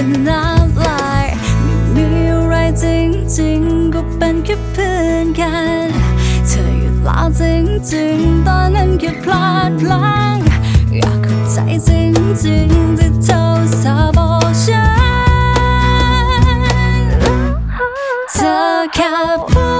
ขนาำลายไม่มีอะไรจริงจริงก็เป็นแค่เพื่อนกัน เธออยู่ลาจริงจริงตอนนั้นแค่พลาดพลั้งอยากเข้าใจจริงจริที่เธอสาบอฉันเธอแค่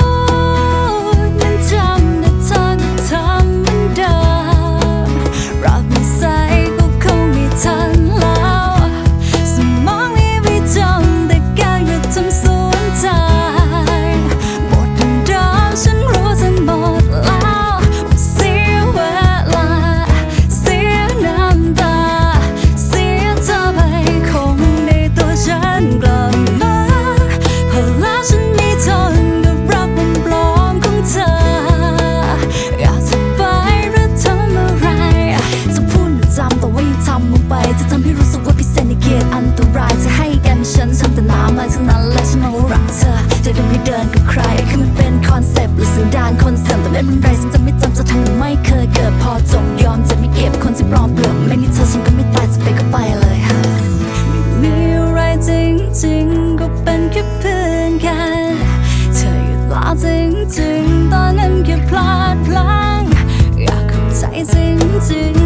เธอจะเดินไปเดินกับใคร คือมันเป็นคอนเซปต์หรือสันดานคนเสริมแต่ไม่เป็นไรฉันจะไม่จำจะทำหรือไม่เคยเกิดพอจบยอมจะไม่เก็บคนที่ปลอมเปลือกไม่มีเธอฉันก็ไม่ตายจะไปก็ไปเลยไม่มีอะไรจริงจริงก็เป็นแค่เพื่อนกันเธอหยุดลาจริงจริงตอนนั้นแค่พลาดพลั้งอยากเข้าใจจริงจริง